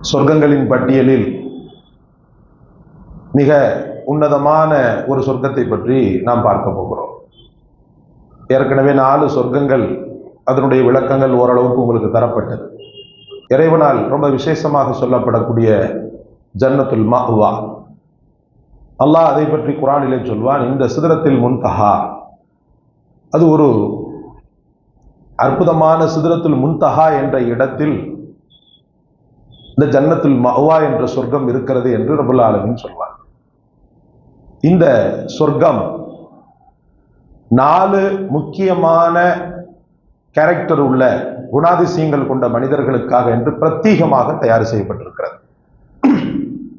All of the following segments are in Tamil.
சொர்க்கங்களின் பட்டியலில் மிக உன்னதமான ஒரு சொர்க்கத்தை பற்றி நாம் பார்க்க போகிறோம். ஏற்கனவே நாலு சொர்க்கங்கள் அதனுடைய விளக்கங்கள் ஓரளவுக்கு உங்களுக்கு தரப்பட்டது. இறைவனால் ரொம்ப விசேஷமாக சொல்லப்படக்கூடிய ஜன்னத்துல் மஹ்வா அல்லாஹ் அதை பற்றி குரானிலே சொல்வான் இந்த சிதறத்தில் முன்தஹா. அது ஒரு அற்புதமான சிதறத்தில் முன்தஹா என்ற இடத்தில் இந்த ஜன்னத்தில் மஹ்வா என்ற சொர்க்கம் இருக்கிறது என்று ரபுல் ஆலமின் சொல்வார். இந்த சொர்க்கம் நாலு முக்கியமான கேரக்டர் உள்ள குணாதிசயங்கள் கொண்ட மனிதர்களுக்காக என்று பிரத்யேகமாக தயார் செய்யப்பட்டிருக்கிறது.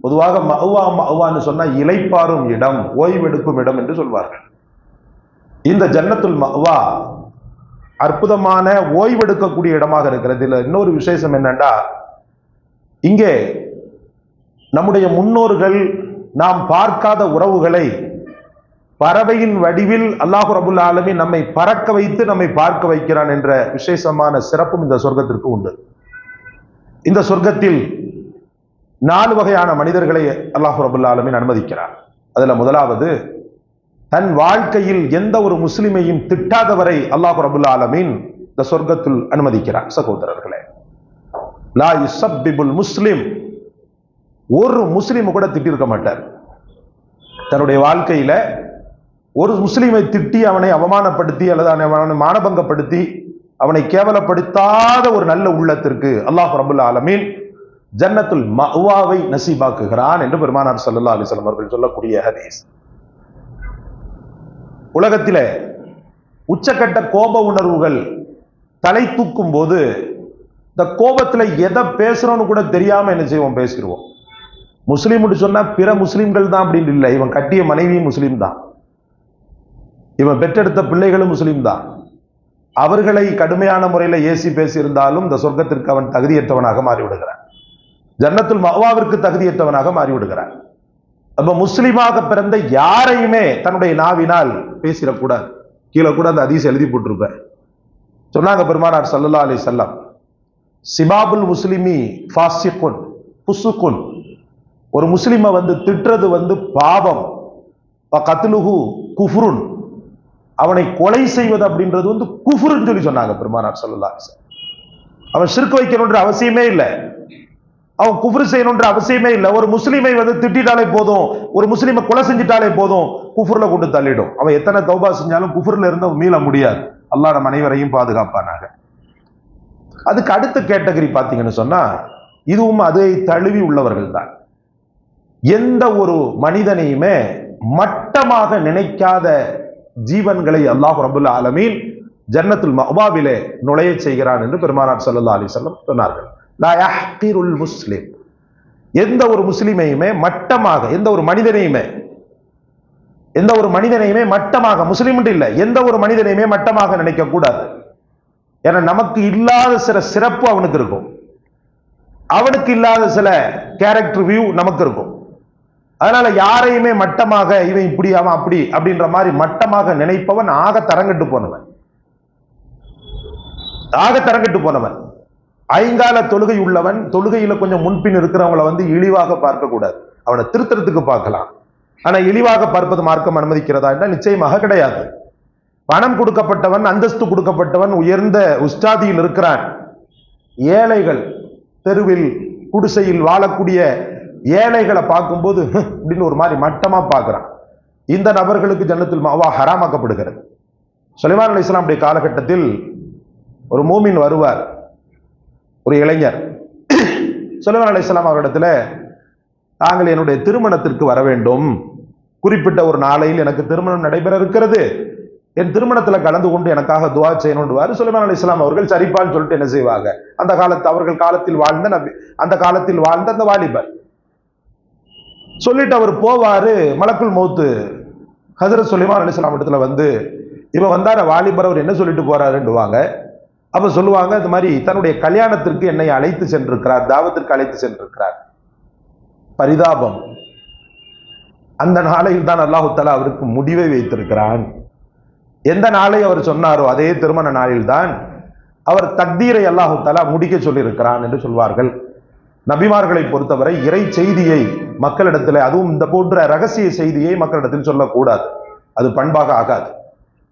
பொதுவாக மஹ்வா மஹ்வான்னு சொன்னா இலைப்பாரும் இடம் ஓய்வெடுக்கும் இடம் என்று சொல்வார்கள். இந்த ஜன்னத்துல் மஹ்வா அற்புதமான ஓய்வெடுக்கக்கூடிய இடமாக இருக்கிறது. இதில் இன்னொரு விசேஷம் என்னென்னா இங்கே நம்முடைய முன்னோர்கள் நாம் பார்க்காத உறவுகளை பறவையின் வடிவில் அல்லாஹு ரபுல் ஆலமி நம்மை பறக்க வைத்து நம்மை பார்க்க வைக்கிறான் என்ற விசேஷமான சிறப்பும் இந்த சொர்க்கத்திற்கு உண்டு. இந்த சொர்க்கத்தில் நாலு வகையான மனிதர்களை அல்லாஹு ரபுல் ஆலமின் அனுமதிக்கிறார். அதுல முதலாவது தன் வாழ்க்கையில் எந்த ஒரு முஸ்லிமையும் திட்டாதவரை அல்லாஹு ரபுல் ஆலமின் இந்த சொர்க்கத்தில் அனுமதிக்கிறார். சகோதரர்கள் லா யுசப்பிபுல் முஸ்லிம். ஒரு முஸ்லீம் கூட திட்டிருக்க மாட்டார். தன்னுடைய வாழ்க்கையில ஒரு முஸ்லீமை திட்டி அவனை அவமானப்படுத்தி அல்லது அவனை மானபங்கப்படுத்தி அவனை கேவலப்படுத்தாத ஒரு நல்ல உள்ளத்திற்கு அல்லாஹ் ரபுல் ஆலமீன் ஜன்னத்துல் மஹ்வாவை நசீபாக்குகிறான் என்று பெருமானார் சல்லா அலிஸ்லாம் அவர்கள் சொல்லக்கூடிய ஹதீஸ். உலகத்தில உச்சக்கட்ட கோப உணர்வுகள் தலை தூக்கும் போது இந்த கோபத்துல எதை பேசுறோம்னு கூட தெரியாம என்ன செய்வோம்? பேசிடுவோம். முஸ்லீம் சொன்னா பிற முஸ்லீம்கள் தான் அப்படின்னு இல்லை. இவன் கட்டிய மனைவியும் முஸ்லீம் தான். இவன் பெற்றெடுத்த பிள்ளைகளும் முஸ்லீம் தான். அவர்களை கடுமையான முறையில் ஏசி பேசியிருந்தாலும் இந்த சொர்க்கத்திற்கு அவன் தகுதியற்றவனாக மாறிவிடுகிறான். ஜன்னத்துல் மவாவிற்கு தகுதியற்றவனாக மாறிவிடுகிறான். அப்ப முஸ்லீமாக பிறந்த யாரையுமே தன்னுடைய நாவினால் பேசிடக்கூடாது. கீழே கூட அந்த அதிசயம் எழுதி போட்டிருப்பேன் சொன்னாங்க பெருமானார் சல்லல்லா அலி செல்லம் சிபாபுல் முஸ்லிமி ஃபாசிகுன் புசுகுன் ஒரு முஸ்லிமை வந்து திட்டுறது வந்து பாவம். கத்லுஹு குஃப்ருன். அவனை கொலை செய்வது அப்படின்றது வந்து குஃபுருன்னு சொல்லி சொன்னாங்க பெருமானார் சல்லல்லா அவன் சிறுக்கு வைக்கணுன்ற அவசியமே இல்லை. அவன் குஃபுரு செய்யணுன்ற அவசியமே இல்லை. ஒரு முஸ்லீமை வந்து திட்டாலே போதும். ஒரு முஸ்லீமை கொலை செஞ்சிட்டாலே போதும். குஃபுர்ல கொண்டு தள்ளிடும். அவன் எத்தனை தௌபா செஞ்சாலும் குஃபுர்ல இருந்து மீள முடியாது. அல்லாஹ் நம்ம அனைவரையும் பாதுகாப்பானாக. அதுக்கு அடுத்த கேட்டகரி பார்த்தீங்கன்னு சொன்னா இதுவும் அதை தழுவி உள்ளவர்கள் தான். எந்த ஒரு மனிதனையுமே மட்டமாக நினைக்காத ஜீவன்களை அல்லாஹ் ரபுல் ஆலமீன் ஜன்னத்துல் மஹ்பாவிலே நுழைய செய்கிறான் என்று பெருமானார் சல்லா அலி சொல்லம் சொன்னார்கள். முஸ்லிம். எந்த ஒரு முஸ்லிமையுமே மட்டமாக எந்த ஒரு மனிதனையுமே எந்த ஒரு மனிதனையுமே மட்டமாக முஸ்லீம் இல்லை எந்த ஒரு மனிதனையுமே மட்டமாக நினைக்க கூடாது ஏன்னா நமக்கு இல்லாத சில சிறப்பு அவனுக்கு இருக்கும். அவனுக்கு இல்லாத சில கேரக்டர் வியூ நமக்கு இருக்கும். அதனால யாரையுமே மட்டமாக இவன் இப்படி அவன் அப்படி அப்படின்ற மாதிரி மட்டமாக நினைப்பவன் ஆக தரங்கட்டு போனவன். ஆக தரங்கட்டு போனவன். ஐங்கால தொழுகை உள்ளவன் தொழுகையில கொஞ்சம் முன்பின் இருக்கிறவங்களை வந்து இழிவாக பார்க்கக்கூடாது. அவனை திருத்தறதுக்கு பார்க்கலாம். ஆனா இழிவாக பார்ப்பது மார்க்கம் அனுமதிக்கிறதா? என்றால் நிச்சயமாக கிடையாது. பணம் கொடுக்கப்பட்டவன் அந்தஸ்து கொடுக்கப்பட்டவன் உயர்ந்த உஸ்தாதியில் இருக்கிறான். ஏழைகள் தெருவில் குடிசையில் வாழக்கூடிய ஏழைகளை பார்க்கும்போது அப்படின்னு ஒரு மாதிரி மட்டமாக பார்க்குறான். இந்த நபர்களுக்கு ஜன்னத்தில் மாவா ஹராமாக்கப்படுகிறது. சுலைமான் அலி இஸ்லாமுடைய காலகட்டத்தில் ஒரு மூமின் வருவார். ஒரு இளைஞர். சுலைமான் அலி இஸ்லாம் அவரிடத்துல தாங்கள் என்னுடைய திருமணத்திற்கு வர வேண்டும். குறிப்பிட்ட ஒரு நாளையில் எனக்கு திருமணம் நடைபெற இருக்கிறது. என் திருமணத்தில் கலந்து கொண்டு எனக்காக துவா செய்யணும்னு சுலைமான் அலி இஸ்லாம் அவர்கள் சரிப்பான்னு சொல்லிட்டு என்ன செய்வாங்க? அந்த காலத்து அவர்கள் காலத்தில் வாழ்ந்த நபி அந்த காலத்தில் வாழ்ந்த அந்த வாலிபர். சொல்லிட்டு அவர் போவாரு மலக்குள் மௌத்து. ஹசரத் சுலைமான் அலிஸ்லாம் இடத்துல வந்து இவன் வந்தார வாலிபர் அவர் என்ன சொல்லிட்டு போறாருன்னுவாங்க அப்ப சொல்லுவாங்க இந்த மாதிரி தன்னுடைய கல்யாணத்திற்கு என்னை அழைத்து சென்றிருக்கிறார் தாவத்திற்கு அழைத்து சென்றிருக்கிறார். பரிதாபம். அந்த நாளையில் தான் அல்லாஹு தலா அவருக்கு முடிவை வைத்திருக்கிறான். எந்த நாளை அவர் சொன்னாரோ அதே திருமண நாளில் தான் அவர் தக்தீரை அல்லாஹு தலா முடிக்க சொல்லியிருக்கிறான் என்று சொல்வார்கள். நபிமார்களை பொறுத்தவரை இறை செய்தியை மக்களிடத்தில் அதுவும் இந்த போன்ற ரகசிய செய்தியை மக்களிடத்தில் சொல்லக்கூடாது. அது பண்பாக ஆகாது.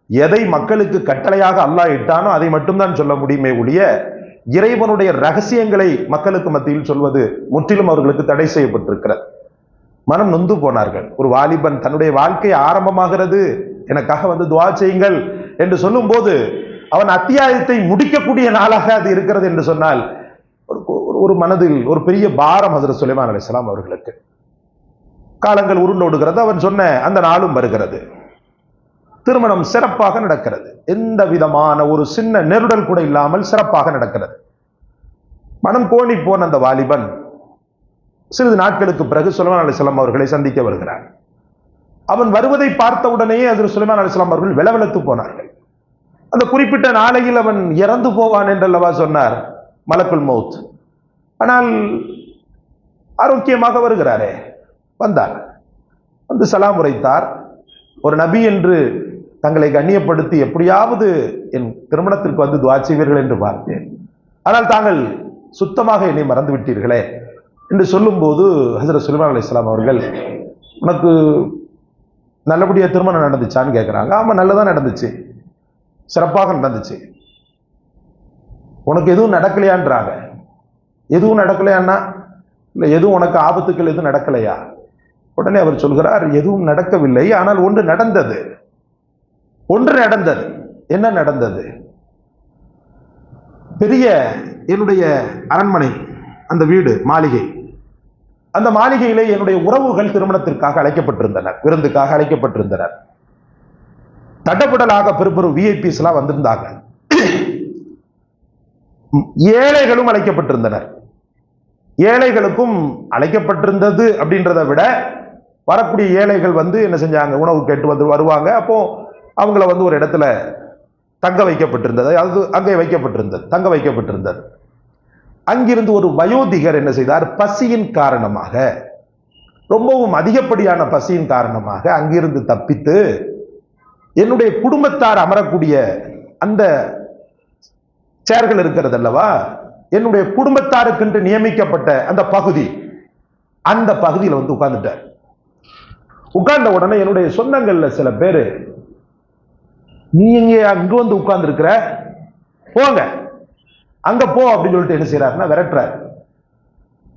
எதை மக்களுக்கு கட்டளையாக அல்லாஹ் இட்டானோ அதை மட்டும்தான் சொல்ல முடியுமே ஒழிய இறைவனுடைய ரகசியங்களை மக்களுக்கு மத்தியில் சொல்வது முற்றிலும் அவர்களுக்கு தடை செய்யப்பட்டிருக்கிறது. மனம் நொந்து போனார்கள். ஒரு வாலிபன் தன்னுடைய வாழ்க்கை ஆரம்பமாகிறது. எனக்காக வந்து துவா செய்யுங்கள் என்று சொல்லும்போது அவன் அத்தியாயத்தை முடிக்கக்கூடிய நாளாக அது இருக்கிறது என்று சொன்னால் ஒரு- ஒரு- மனதில் ஒரு பெரிய பாரம் ஹசரத் சுலைமான் அலைஹிஸ்ஸலாம் அவர்களுக்கு. காலங்கள் உருண்டோடுகிறது. அவன் சொன்ன அந்த நாளும் வருகிறது. திருமணம் சிறப்பாக நடக்கிறது. எந்த விதமான ஒரு சின்ன நெருடல் கூட இல்லாமல் சிறப்பாக நடக்கிறது. மனம் கோணி போன அந்த வாலிபன் சிறிது நாட்களுக்கு பிறகு சுலைமான் அலிஸ்லாம் அவர்களை சந்திக்க வருகிறார். அவன் வருவதை பார்த்த உடனேயே அதில் சுலைமான் அலிஸ்லாம் அவர்கள் விளவெழுத்து போனார்கள். அந்த குறிப்பிட்ட நாளையில் அவன் இறந்து போவான் என்றல்லவா சொன்னார் மலக்குல் மௌத் ஆனால் ஆரோக்கியமாக வருகிறாரே வந்தார். வந்து சலாம் உரைத்தார் ஒரு நபி என்று தங்களை கண்ணியப்படுத்தி எப்படியாவது என் திருமணத்திற்கு வந்து துவா செய்வீர்கள் என்று பார்த்தேன். ஆனால் தாங்கள் சுத்தமாக என்னை மறந்து விட்டீர்களே என்று சொல்லும்போது ஹசரத் சுலைமான் அலி இஸ்லாம் அவர்கள் உனக்கு நல்லபடியாக திருமணம் நடந்துச்சான்னு கேட்குறாங்க ஆமாம் நல்லதாக நடந்துச்சு. சிறப்பாக நடந்துச்சு. உனக்கு எதுவும் நடக்கலையான்றாங்க. எதுவும் நடக்கலையான்னா இல்லை எதுவும் உனக்கு ஆபத்துக்கள் எதுவும் நடக்கலையா? உடனே அவர் சொல்கிறார் எதுவும் நடக்கவில்லை. ஆனால் ஒன்று நடந்தது. ஒன்று நடந்தது. என்ன நடந்தது? பெரிய என்னுடைய அரண்மனை அந்த வீடு மாளிகை. அந்த மாளிகையிலே என்னுடைய உறவுகள் திருமணத்திற்காக அழைக்கப்பட்டிருந்தனர் விருந்துக்காக அழைக்கப்பட்டிருந்தனர். தடபுடலாக பெரு பெரும் விஐபிஸ் எல்லாம் வந்திருந்தாங்க ஏழைகளும் அழைக்கப்பட்டிருந்தனர். ஏழைகளுக்கும் அழைக்கப்பட்டிருந்தது அப்படின்றத விட வரக்கூடிய ஏழைகள் வந்து என்ன செஞ்சாங்க? உணவு கேட்டு வந்து வருவாங்க. அப்போ அவங்கள வந்து ஒரு இடத்துல தங்க வைக்கப்பட்டிருந்தது. அது அங்கே வைக்கப்பட்டிருந்தது தங்க வைக்கப்பட்டிருந்தது. அங்கிருந்து ஒரு வயோதிகர் என்ன செய்தார்? பசியின் காரணமாக ரொம்பவும் அதிகப்படியான பசியின் காரணமாக அங்கிருந்து தப்பித்து என்னுடைய குடும்பத்தார் அமரக்கூடிய அந்த சேர்கள் இருக்கிறது அல்லவா என்னுடைய குடும்பத்தாருக்கென்று நியமிக்கப்பட்ட அந்த பகுதி அந்த பகுதியில் வந்து உட்கார்ந்துட்டார். உட்கார்ந்த உடனே என்னுடைய சொந்தங்கள்ல சில பேர் நீ எங்க அங்க வந்து உட்கார்ந்துருக்கிற? போங்க. அங்க போ அப்படின்னு சொல்லிட்டு என்ன செய்யறாருன்னா விரட்டுறாரு.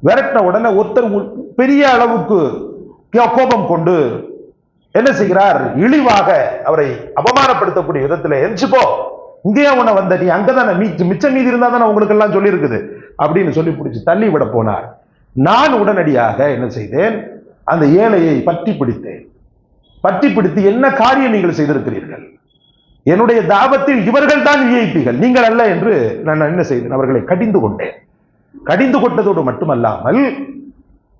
விரட்டின உடனே ஒருத்தர் பெரிய அளவுக்கு கோபம் கொண்டு என்ன செய்கிறார்? இழிவாக அவரை அவமானப்படுத்தக்கூடிய விதத்துல எரிச்சுப்போ இங்கேயே உன்னை வந்த நீ அங்கதானே மீச்சு மிச்சம் மீதி இருந்தா தானே உங்களுக்கு எல்லாம் சொல்லியிருக்குது. அப்படின்னு சொல்லி பிடிச்சி தள்ளி விட போனார். நான் உடனடியாக என்ன செய்தேன்? அந்த ஏழையை பற்றி பிடித்தேன். பற்றி பிடித்து என்ன காரியம் நீங்கள் செய்திருக்கிறீர்கள்? என்னுடைய தாபத்தில் இவர்கள் தான் விஐபிகள். நீங்கள் அல்ல என்று நான் என்ன செய்தேன்? அவர்களை கடிந்து கொண்டேன். கடிந்து கொண்டதோடு மட்டுமல்லாமல்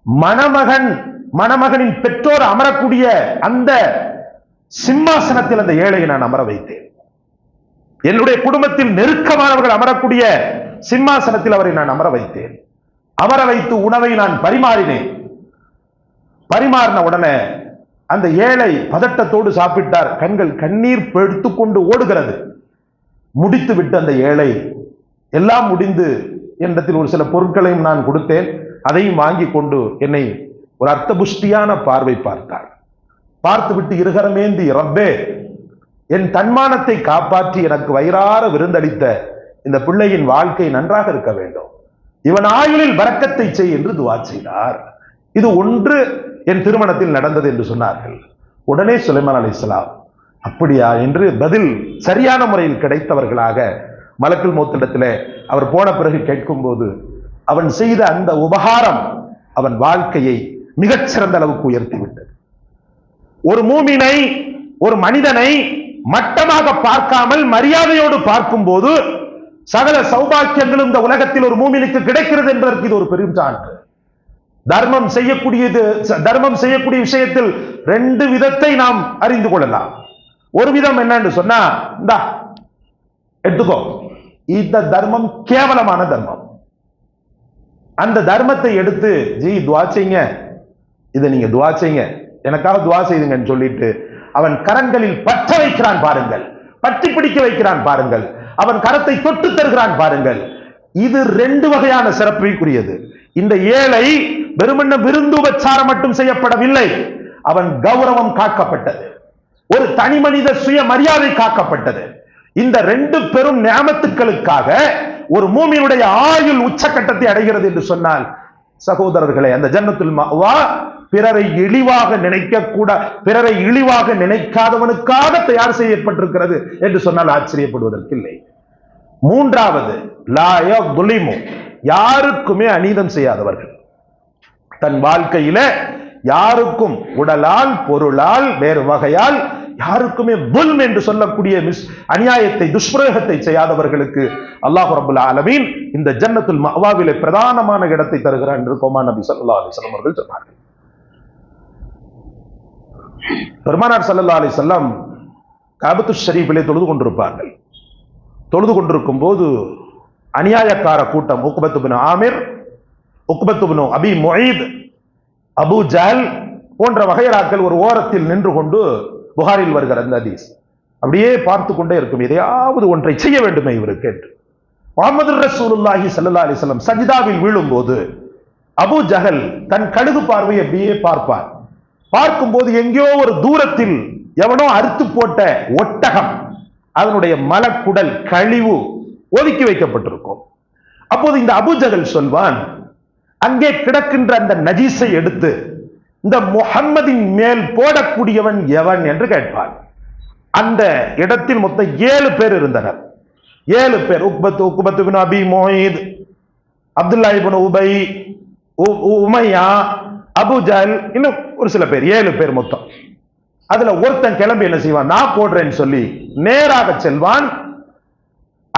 மணமகன் மணமகனின் பெற்றோர் அமரக்கூடிய அந்த சிம்மாசனத்தில் அந்த ஏழையை நான் அமர வைத்தேன். என்னுடைய குடும்பத்தில் நெருக்கமானவர்கள் அமரக்கூடிய சிம்மாசனத்தில் அவரை நான் அமர வைத்தேன். அமர வைத்து உணவை நான் பரிமாறினேன். பரிமாறின உடனே அந்த ஏழை பதட்டத்தோடு சாப்பிட்டார். கண்கள் கண்ணீர் பெடுத்து கொண்டு ஓடுகிறது. முடித்து விட்டு அந்த ஏழை எல்லாம் முடிந்து என்னிடத்தில் ஒரு சில பொருட்களையும் நான் கொடுத்தேன். அதையும் வாங்கி கொண்டு என்னை ஒரு அர்த்தபுஷ்டியான பார்வை பார்த்தார் பார்த்துவிட்டு இருகரமேந்தி ரப்பே என் தன்மானத்தை காப்பாற்றி எனக்கு வயிறார விருந்தளித்த இந்த பிள்ளையின் வாழ்க்கை நன்றாக இருக்க வேண்டும். இவன் ஆயுளில் வரக்கத்தை செய் என்று துவா செய்தார். இது ஒன்று என் திருமணத்தில் நடந்தது என்று சொன்னார்கள். உடனே சுலைமான் அலைஹிஸ்ஸலாம் அப்படியா? என்று பதில் சரியான முறையில் கிடைத்தவர்களாக மலக்குள் மௌத்திடத்தில் அவர் போன பிறகு கேட்கும்போது அவன் செய்த அந்த உபகாரம் அவன் வாழ்க்கையை மிகச்சிறந்த அளவுக்கு உயர்த்திவிட்டது. ஒரு மூமினை ஒரு மனிதனை மட்டமாக பார்க்காமல் மரியாதையோடு பார்க்கும்போது சகல சௌபாக்கியங்களும் இந்த உலகத்தில் ஒரு மூமினுக்கு கிடைக்கிறது என்பதற்கு இது ஒரு பெரும் சான்று. தர்மம் செய்யக்கூடியது தர்மம் செய்யக்கூடிய விஷயத்தில் ரெண்டு விதத்தை நாம் அறிந்து கொள்ளலாம். ஒரு விதம் என்னன்னு சொன்னா இந்தா எடுத்துக்கோ. இந்த தர்மம் கேவலமான தர்மம். அந்த தர்மத்தை எடுத்து ஜி துவா செய்யுங்க இதை நீங்க துவா செய்யுங்க எனக்காக துவா செய்யுங்கன்னு சொல்லிட்டு அவன் கரங்களில் பற்ற வைக்கிறான் பாருங்கள். பற்றி பிடிக்க வைக்கிறான் பாருங்கள். அவன் கரத்தை தொட்டு தருகிறான் பாருங்கள். இது ரெண்டு வகையான சிறப்பிற்குரியது இந்த ஏழை வெறுமன்ன விருந்து உபச்சாரம் மட்டும் செய்யப்படவில்லை. அவன் கௌரவம் காக்கப்பட்டது. ஒரு தனி மனித சுய மரியாதை காக்கப்பட்டது. இந்த ரெண்டு பெரும் நியமத்துக்களுக்காக ஒரு மூமியினுடைய ஆயுள் உச்சக்கட்டத்தை அடைகிறது என்று சொன்னால் சகோதரர்களே அந்த ஜன்னத்துல் வா பிறரை இழிவாக நினைக்க கூட பிறரை இழிவாக நினைக்காதவனுக்காக தயார் செய்யப்பட்டிருக்கிறது என்று சொன்னால் ஆச்சரியப்படுவதற்கில்லை மூன்றாவது லாயோ யாருக்குமே அநீதம் செய்யாதவர்கள். தன் வாழ்க்கையில யாருக்கும் உடலால் பொருளால் வேறு வகையால் யாருக்குமே துல்ம் என்று சொல்லக்கூடிய மிஸ் அநியாயத்தை துஷ்பிரயோகத்தை செய்யாதவர்களுக்கு அல்லாஹு ரபுல் ஆலமீன் இந்த ஜன்னத்துல் மவாவிலே பிரதானமான இடத்தை தருகிறான் என்று கோமா நபி சல்லா அலிஸ்லாம் அவர்கள் சொன்னார்கள். பெருமானார் சல்லா அலிசல்லாம் காபத்து ஷரீஃபிலே தொழுது கொண்டிருப்பார்கள். தொழுது கொண்டிருக்கும் போது அநியாயக்கார கூட்டம் உக்குபத்து பின் ஆமிர் உக்குபத்து அபி மொயீத் அபு ஜஹல் போன்ற வகையராக்கள் ஒரு ஓரத்தில் நின்று கொண்டு புகாரில் வருகிற அந்த ஹதீஸ். அப்படியே பார்த்து கொண்டே இருக்கும். எதையாவது ஒன்றை செய்ய வேண்டுமே இவருக்கு என்று. முகமது ரசூலுல்லாஹி சல்லா அலிஸ்லம் சஜிதாவில் வீழும்போது அபு ஜஹல் தன் கழுகு பார்வையை அப்படியே பார்ப்பார். பார்க்கும்போது எங்கேயோ ஒரு தூரத்தில் எவனோ அறுத்து போட்ட ஒட்டகம் அதனுடைய மலக்குடல் கழிவு ஒதுக்கி வைக்கப்பட்டிருக்கும். அப்போது இந்த அபுஜகல் சொல்வான் அங்கே கிடக்கின்ற அந்த நஜீஸை எடுத்து இந்த முகம்மதின் மேல் போடக்கூடியவன் எவன் என்று கேட்பான். அந்த இடத்தில் மொத்தம் ஏழு பேர் இருந்தனர். ஏழு பேர். Uqbat Uqbat bin Abi Muait Abdullah ibn Ubay உ- உ- உமையா அபுஜல் இன்னும் ஒரு சில பேர். ஏழு பேர் மொத்தம். அதுல ஒருத்தன் கிளம்பி என்ன செய்வான்? நான் போடுறேன்னு சொல்லி நேராக செல்வான்.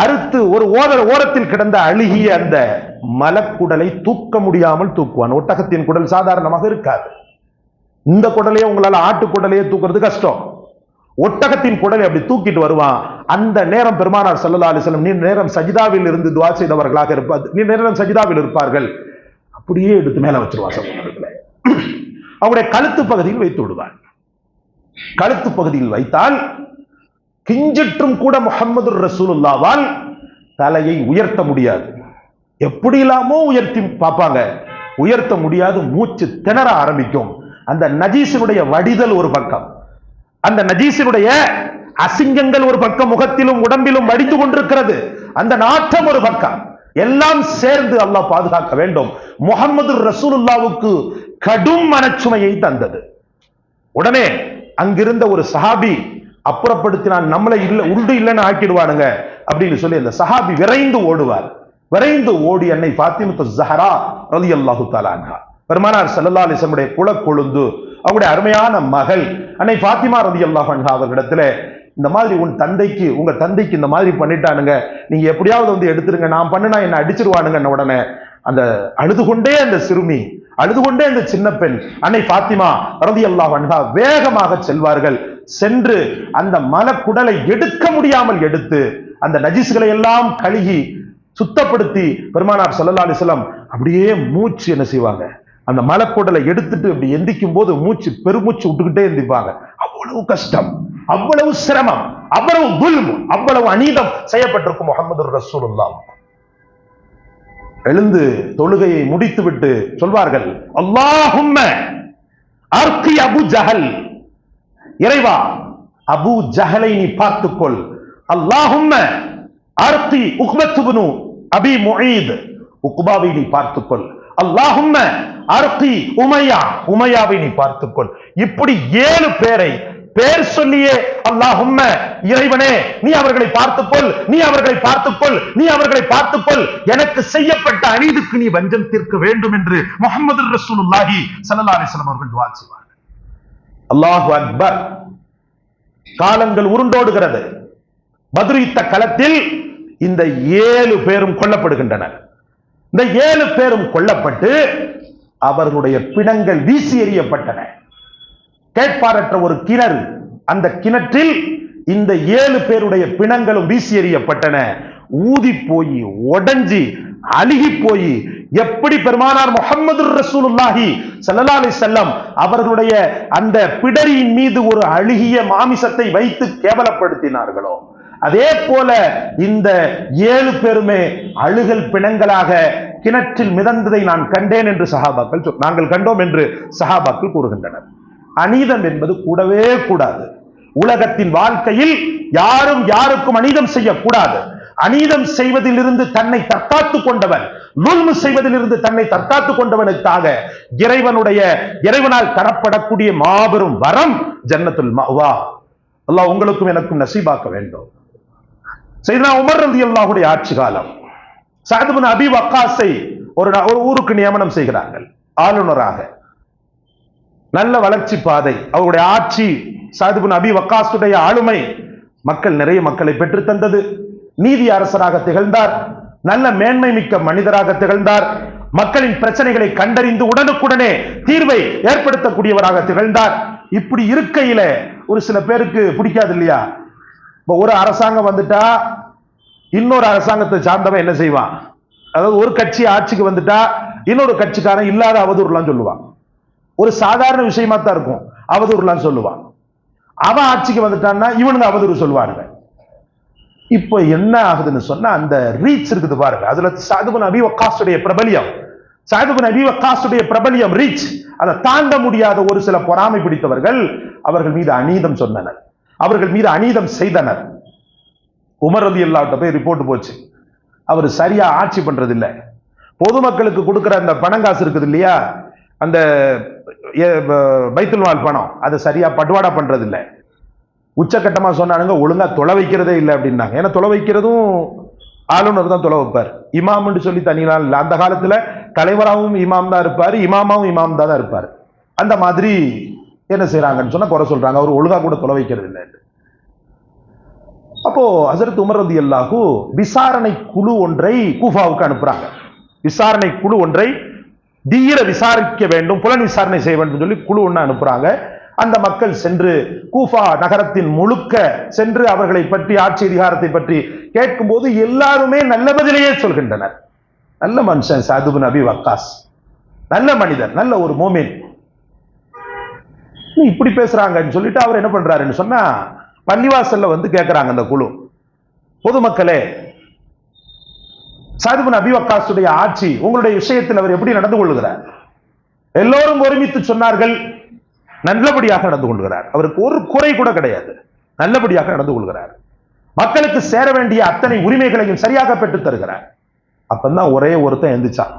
அறுத்து ஒரு ஓர ஓரத்தில் கிடந்த அழுகிய அந்த மலக்குடலை தூக்க முடியாமல் தூக்குவான். ஒட்டகத்தின் குடல் சாதாரணமாக இருக்காது. இந்த குடலையே உங்களால ஆட்டு குடலையே தூக்குறது கஷ்டம். ஒட்டகத்தின் குடலை அப்படி தூக்கிட்டு வருவான். அந்த நேரம் பெருமானார் சல்லா அலைஹி நீ நேரம் சஜிதாவில் இருந்து துவா செய்தவர்களாக இருப்பார் நீ நேரம் சஜிதாவில் இருப்பார்கள். அப்படியே எடுத்து மேல வச்சிருவான் சகோதரர்களே அவங்களுடைய கழுத்து பகுதியில் வைத்து விடுவான். கழுத்து பகுதியில் வைத்தால் கிஞ்சிற்றும் கூட முகமது ரசூலுல்லாவால் தலையை உயர்த்த முடியாது. எப்படி இல்லாமோ உயர்த்தி பார்ப்பாங்க. உயர்த்த முடியாது மூச்சு திணற ஆரம்பிக்கும். அந்த நஜீசனுடைய வடிதல் ஒரு பக்கம். அந்த நஜீசனுடைய அசிங்கங்கள் ஒரு பக்கம் முகத்திலும் உடம்பிலும் வடித்து கொண்டிருக்கிறது. அந்த நாட்டம் ஒரு பக்கம். எல்லாம் சேர்ந்து அல்லாஹ் பாதுகாக்க வேண்டும். முகமது ரசூலுல்லாவுக்கு கடும் மனச்சுமையை தந்தது. உடனே அங்கிருந்த ஒரு சஹாபி அப்புறப்படுத்தினான் நம்மளை இல்லை உண்டு இல்லைன்னு ஆக்கிடுவானுங்க. அப்படின்னு சொல்லி அந்த சஹாபி விரைந்து ஓடுவார். விரைந்து ஓடி அன்னை பாத்திமத்து ஜஹரா ரலி அல்லாஹு தாலான்ஹா பெருமானார் ஸல்லல்லாஹு அலிசமுடைய குல கொழுந்து அவங்களுடைய அருமையான மகள் அன்னை பாத்திமா ரதி அல்லாஹு அவர்களிடத்துல இந்த மாதிரி உன் தந்தைக்கு உங்க தந்தைக்கு இந்த மாதிரி பண்ணிட்டானுங்க. நீங்க எப்படியாவது வந்து எடுத்துருங்க நான் பண்ணுனா என்ன அடிச்சிருவானுங்க உடனே அந்த அழுது கொண்டே அந்த சிறுமி அழுது கொண்டே அந்த சின்ன பெண் அன்னை பாத்திமா ரதி அல்லாஹ் வேகமாக செல்வார்கள். சென்று அந்த மலக்குடலை எடுக்க முடியாமல் எடுத்து அந்த நஜிசுகளை எல்லாம் கழுகி சுத்தப்படுத்தி பெருமானார் சல்லா அலிஸ்லாம் அப்படியே மூச்சு என்ன செய்வாங்க? அந்த மலக்குடலை எடுத்துட்டு அப்படி எந்திக்கும் போது மூச்சு பெருமூச்சு விட்டுக்கிட்டே எந்திப்பாங்க. அவ்வளவு கஷ்டம் அவ்வளவு சிரமம் அவ்வளவு துல்ம் அவ்வளவு அநீதம் செய்யப்பட்டிருக்கும் முகமது ரசூலுல்லாஹ். எழுந்து தொழுகையை முடித்துவிட்டு சொல்வார்கள் அல்லாஹும்ம அபு ஜஹல். இறைவா அபு ஜஹலை நீ பார்த்துக்கொள். அல்லாஹும்ம அர்த்தி உக்மத்துபுனு அபி முயீத் உக்பாவை நீ பார்த்துக்கொள். அல்லாஹும்ம அர்த்தி உமையா உமையாவை நீ பார்த்துக்கொள். இப்படி ஏழு பேரை பேர் சொல்லியே அல்லாஹும்ம இறைவனே நீ அவர்களை பார்த்துக்கொள் நீ அவர்களை பார்த்துக்கொள் நீ அவர்களை பார்த்துக்கொள். எனக்கு செய்யப்பட்ட அநீதிக்கு நீ வஞ்சம் தீர்க்க வேண்டும் என்று முகமது ரசூலுல்லாஹி ஸல்லல்லாஹு அலைஹி வஸல்லம் அவர்கள் துஆ அல்லாஹு அக்பர். காலங்கள் உருண்டோடுகிறது. பத்ரு களத்தில் இந்த ஏழு பேரும் கொல்லப்படுகின்றனர். இந்த ஏழு பேரும் கொல்லப்பட்டு அவர்களுடைய பிணங்கள் வீசி எறியப்பட்டன. கேட்பாரற்ற ஒரு கிணறு அந்த கிணற்றில் இந்த ஏழு பேருடைய பிணங்களும் வீசி எறியப்பட்டன. ஊதி போய் உடஞ்சி அழுகி போய் எப்படி பெருமானார் முகமது ரசூலுல்லாஹி ஸல்லல்லாஹு அலைஹி அவர்களுடைய அந்த பிடரியின் மீது ஒரு அழுகிய மாமிசத்தை வைத்து கேவலப்படுத்தினார்களோ? அதே போல இந்த ஏழு பேருமே அழுகல் பிணங்களாக கிணற்றில் மிதந்ததை நான் கண்டேன் என்று சஹாபாக்கள் சொல் நாங்கள் கண்டோம் என்று சஹாபாக்கள் கூறுகின்றனர். அநீதம் என்பது கூடவே கூடாது. உலகத்தின் வாழ்க்கையில் யாரும் யாருக்கும் அநீதம் செய்யக்கூடாது. அநீதம் செய்வதிலிருந்து தன்னை தற்காத்துக் கொண்டவன் நுண்மு செய்வதிலிருந்து தன்னை தற்காத்துக் கொண்டவனுக்காக இறைவனுடைய இறைவனால் தரப்படக்கூடிய மாபெரும் வரம் ஜன்னத்துல் மாவா அல்லாஹ் உங்களுக்கும் எனக்கும் நசீபாக்க வேண்டும். செய்தா உமர் ரதி அல்லாஹுடைய ஆட்சி காலம். சாதுபின் அபி வக்காஸை ஒரு ஒரு ஊருக்கு நியமனம் செய்கிறார்கள். ஆளுநராக. நல்ல வளர்ச்சி பாதை. அவருடைய ஆட்சி சாதுபின் அபி வக்காசுடைய ஆளுமை மக்கள் நிறைய மக்களை பெற்று தந்தது நீதி அரசராக திகழ்ந்தார். நல்ல மேன்மை மிக்க மனிதராக திகழ்ந்தார். மக்களின் பிரச்சனைகளை கண்டறிந்து உடனுக்குடனே தீர்வை ஏற்படுத்தக்கூடியவராக திகழ்ந்தார். இப்படி இருக்கையில ஒரு சில பேருக்கு பிடிக்காது இல்லையா? இப்போ ஒரு அரசாங்கம் வந்துட்டா இன்னொரு அரசாங்கத்தை சார்ந்தவன் என்ன செய்வான்? அதாவது ஒரு கட்சி ஆட்சிக்கு வந்துட்டா இன்னொரு கட்சிக்காரன் இல்லாத அவதூறுலாம் சொல்லுவான். ஒரு சாதாரண விஷயமா தான் இருக்கும். அவதூறுலாம் சொல்லுவான். அவன் ஆட்சிக்கு வந்துட்டான்னா இவனுங்க அவதூறு சொல்லுவானுங்க. இப்போ என்ன ஆகுதுன்னு சொன்னா அந்த ரீச் இருக்குது பாருங்க. அதுல சாதுபன் அபி வக்காசுடைய பிரபலியம். சாதுபன் அபி வக்காசுடைய பிரபலியம் ரீச் அதை தாண்ட முடியாத ஒரு சில பொறாமை பிடித்தவர்கள் அவர்கள் மீது அநீதம் சொன்னனர். அவர்கள் மீது அநீதம் செய்தனர். உமர் ரதி அல்லாட்ட போய் ரிப்போர்ட் போச்சு. அவர் சரியா ஆட்சி பண்றது இல்ல பொதுமக்களுக்கு கொடுக்குற அந்த பணங்காசு இருக்குது இல்லையா? அந்த எ- பைத்துல் பணம். அதை சரியா பட்டுவாடா பண்றது உச்சக்கட்டமாக சொன்னானுங்க ஒழுங்கா தொலை வைக்கிறதே இல்லை அப்படின்னாங்க. ஏன்னா தொலை வைக்கிறதும் ஆளுநர் தான் தொலை வைப்பார். இமாம்னு சொல்லி தனியால் இல்லை அந்த காலத்தில் தலைவராகவும் இமாம் தான் இருப்பார் இமாமாவும் இமாம் தான் இருப்பார். அந்த மாதிரி என்ன செய்கிறாங்கன்னு சொன்னால் குறை சொல்கிறாங்க அவர் ஒழுங்காக கூட தொலை வைக்கிறது இல்லை அப்போது ஹசரத் உமர் ரதி அல்லாஹு விசாரணை குழு ஒன்றை கூஃபாவுக்கு அனுப்புகிறாங்க விசாரணை குழு ஒன்றை தீர விசாரிக்க வேண்டும் புலன் விசாரணை செய்ய வேண்டும் சொல்லி குழு ஒன்று அனுப்புகிறாங்க அந்த மக்கள் சென்று கூஃபா நகரத்தின் முழுக்க சென்று அவர்களை பற்றி ஆட்சி அதிகாரத்தை பற்றி கேட்கும்போது எல்லாருமே நல்ல பதிலையே சொல்கின்றனர். நல்ல மனுஷன் சாதுபின் அபி வக்காஸ். நல்ல மனிதர் நல்ல ஒரு மோமின். இப்படி பேசுறாங்கன்னு சொல்லிட்டு அவர் என்ன பண்றாருன்னு சொன்னா பள்ளிவாசல்ல வந்து கேட்கிறாங்க அந்த குழு. பொதுமக்களே சாதிபன் அபிவக்காசுடைய ஆட்சி உங்களுடைய விஷயத்தில் அவர் எப்படி நடந்து கொள்கிறார் எல்லோரும் ஒருமித்து சொன்னார்கள் நல்லபடியாக நடந்து கொள்கிறார். அவருக்கு ஒரு குறை கூட கிடையாது. நல்லபடியாக நடந்து கொள்கிறார். மக்களுக்கு சேர வேண்டிய அத்தனை உரிமைகளையும் சரியாக பெற்றுத் தருகிறார். அப்பந்தான் ஒரே ஒருத்தன் எந்திரிச்சான்.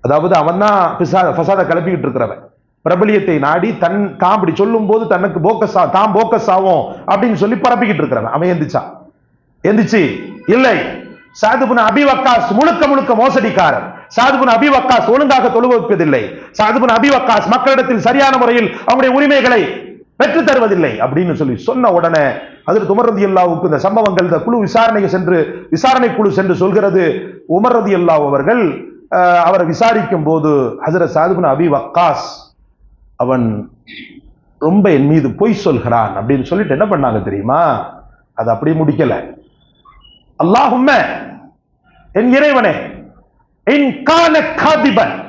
அதாவது அவன் தான் ஃபசாத கிளப்பிக்கிட்டு இருக்கிறவன். பிரபலியத்தை நாடி தன் தான் அப்படி சொல்லும் போது தனக்கு போக்கஸ் தான் போக்கஸ் ஆகும் அப்படின்னு சொல்லி பரப்பிக்கிட்டு இருக்கிறவன். அவன் எந்திரிச்சான். எந்திரிச்சு இல்லை. சாதுபுன அபிவக்காஸ் முழுக்க முழுக்க மோசடிக்காரன். சாதுபுன் அபிவக்காஸ் ஒழுங்காக தொழுவிப்பதில்லை. சாதுபுன் அபிவக்காஸ் மக்களிடத்தில் சரியான முறையில் அவங்களுடைய உரிமைகளை பெற்று தருவதில்லை அப்படின்னு சொல்லி சொன்ன உடனே அதில் உமர் ரதி அல்லாவுக்கு இந்த சம்பவங்கள் இந்த குழு விசாரணைக்கு சென்று விசாரணை குழு சென்று சொல்கிறது. உமர் ரதி அல்லா அவர்கள் அஹ், அவரை விசாரிக்கும் போது ஹசரத் சாதுபுன் அபி வக்காஸ் அவன் ரொம்ப என் மீது பொய் சொல்கிறான் அப்படின்னு சொல்லிட்டு என்ன பண்ணாங்க தெரியுமா? அது அப்படியே முடிக்கல. அல்லாஹும்ம என் இறைவனே காதிபன்.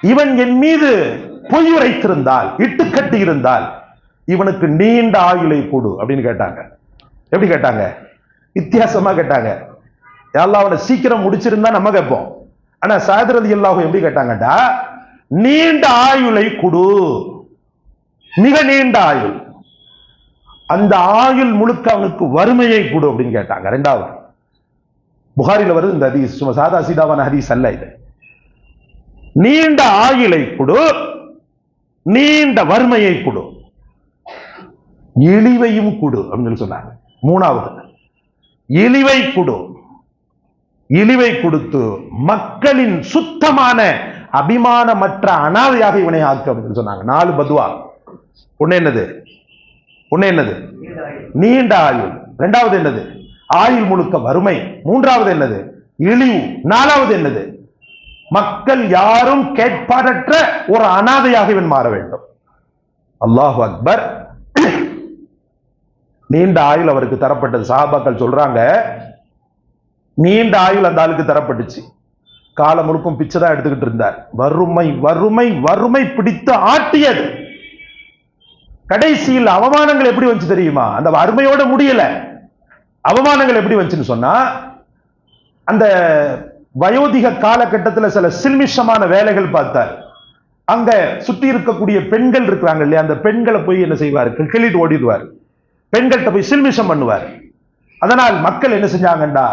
இவன் என் மீது பொய் உரைத்திருந்தால் இட்டு கட்டி இருந்தால் இவனுக்கு நீண்ட ஆயுளை கொடு அப்படின்னு கேட்டாங்க. எப்படி கேட்டாங்க? வித்தியாசமா கேட்டாங்க. எல்லாம் அவனை சீக்கிரம் முடிச்சிருந்தா நம்ம கேட்போம். ஆனா சாதிரதி அல்லாஹ் எப்படி கேட்டாங்கடா? நீண்ட ஆயுளை கொடு. மிக நீண்ட ஆயுள். அந்த ஆயுள் முழுக்க அவனுக்கு வறுமையை கொடு அப்படின்னு கேட்டாங்க. ரெண்டாவது. புகாரில வருது இந்த ஹதீஸ். சும்மா சாதா சீதாவான ஹதீஸ் அல்ல இது. நீண்ட ஆயுளை கொடு நீண்ட வறுமையை கொடு இழிவையும் கொடு அப்படின்னு சொல்லி சொன்னாங்க. மூணாவது இழிவை கொடு. இழிவை கொடுத்து மக்களின் சுத்தமான அபிமானமற்ற அனாதையாக இவனை ஆக்கு அப்படின்னு சொன்னாங்க. நாலு பதுவா. ஒண்ணு என்னது? ஒண்ணு என்னது? நீண்ட ஆயுள். ரெண்டாவது என்னது? ஆயுள் முழுக்க வறுமை. மூன்றாவது என்னது? இழிவு. நாலாவது என்னது? மக்கள் யாரும் கேட்பாடற்ற ஒரு அனாதையாக இவன் மாற வேண்டும். அல்லாஹு அக்பர். நீண்ட ஆயுள் அவருக்கு தரப்பட்டது. சஹாபாக்கள் சொல்றாங்க நீண்ட ஆயுள் அந்த ஆளுக்கு தரப்பட்டுச்சு. காலம் முழுக்கும் பிச்சை தான் எடுத்துக்கிட்டு இருந்தார். வறுமை வறுமை வறுமை பிடித்து ஆட்டியது. கடைசியில் அவமானங்கள் எப்படி வந்துச்சு தெரியுமா? அந்த வறுமையோட முடியல. அவமானங்கள் எப்படி வந்துச்சுன்னு சொன்னா அந்த வயோதிக காலகட்டத்தில் சில சில்மிஷமான வேலைகள் பார்த்தார். அங்க சுத்தி இருக்கக்கூடிய பெண்கள் இருக்கிறாங்க இல்லையா அந்த பெண்களை போய் என்ன செய்வார்? கிள்ளிட்டு ஓடிடுவார். பெண்கள்கிட்ட போய் சில்மிஷம் பண்ணுவார். அதனால் மக்கள் என்ன செஞ்சாங்கண்டா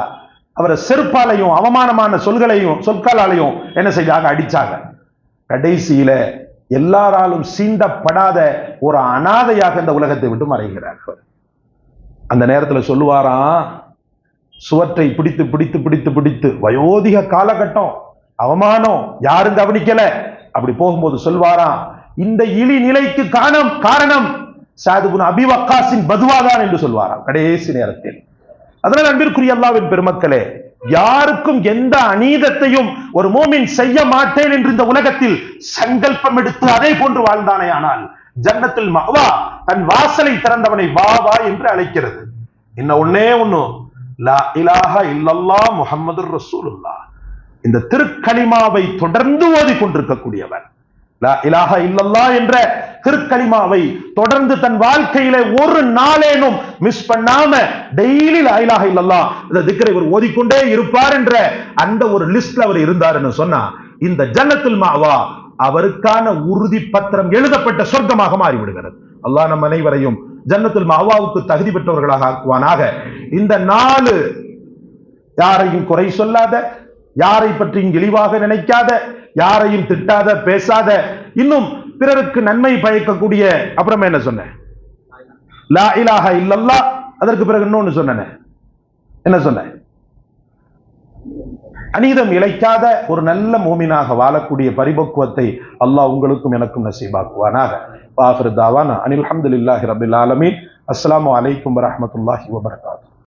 அவரை செருப்பாலையும் அவமானமான சொல்களையும் சொற்களாலையும் என்ன செஞ்சாங்க அடிச்சாங்க. கடைசியில எல்லாராலும் சீண்டப்படாத ஒரு அனாதையாக இந்த உலகத்தை விட்டு மறைகிறார் அந்த நேரத்துல சொல்லுவாராம் சுவற்றை பிடித்து பிடித்து பிடித்து பிடித்து. வயோதிக காலகட்டம் அவமானம் யாரும் கவனிக்கல. அப்படி போகும்போது சொல்வாராம் இந்த இழி நிலைக்கு காரணம் காரணம் சாதுபுன் அபிவக்காசின் பதுவாதான் என்று சொல்வாராம் கடைசி நேரத்தில். அதனால் அன்பிற்குரிய அல்லாவின் பெருமக்களே யாருக்கும் எந்த அநீதத்தையும் ஒரு மோமின் செய்ய மாட்டேன் என்று இந்த உலகத்தில் சங்கல்பம் எடுத்து அதே போன்று வாழ்ந்தானே ஆனால் ஜன்னத்தில் மகவா தன் வாசலை திறந்தவனை வா வா என்று அழைக்கிறது. இன்னும் ஒன்னே ஒண்ணு லா இலாஹா இல்லல்லா முஹம்மது ரசூலுல்லா இந்த திருக்களிமாவை தொடர்ந்து ஓதி கொண்டிருக்கக்கூடியவன் லா இலாஹா இல்லல்லா என்ற திருக்களிமாவை தொடர்ந்து தன் வாழ்க்கையில ஒரு நாளேனும் மிஸ் பண்ணாம டெய்லி லா இலாஹா இல்லல்லா இந்த திக்கரை இவர் ஓதிக்கொண்டே இருப்பார் என்ற அந்த ஒரு லிஸ்ட்ல அவர் இருந்தாருன்னு சொன்னா இந்த ஜன்னத்தில் மாவா அவருக்கான உறுதி பத்திரம் எழுதப்பட்ட சொர்க்கமாக மாறிவிடுகிறது. அல்லாஹ் நம் அனைவரையும் ஜன்னத்தில் மாவாவுக்கு தகுதி பெற்றவர்களாக ஆக்குவானாக. இந்த நாலு யாரையும் குறை சொல்லாத யாரை பற்றியும் இழிவாக நினைக்காத யாரையும் திட்டாத பேசாத இன்னும் பிறருக்கு நன்மை பயக்கக்கூடிய அப்புறமா என்ன சொன்னேன்? லா இலாஹ இல்லல்லா அதற்கு பிறகு இன்னொன்னு சொன்னேன். என்ன சொன்னேன்? அநீதம் இழைக்காத ஒரு நல்ல மூமினாக வாழக்கூடிய பரிபக்குவத்தை அல்லாஹ் உங்களுக்கும் எனக்கும் நசீபாக்குவானாக. வாஃபிர் தாவானா. அனில் அஹமதுல்லாஹி ரபில் ஆலமீன். அஸ்லாம் வலைக்கம் வரமத்துல்லாஹி வபர்காத்து.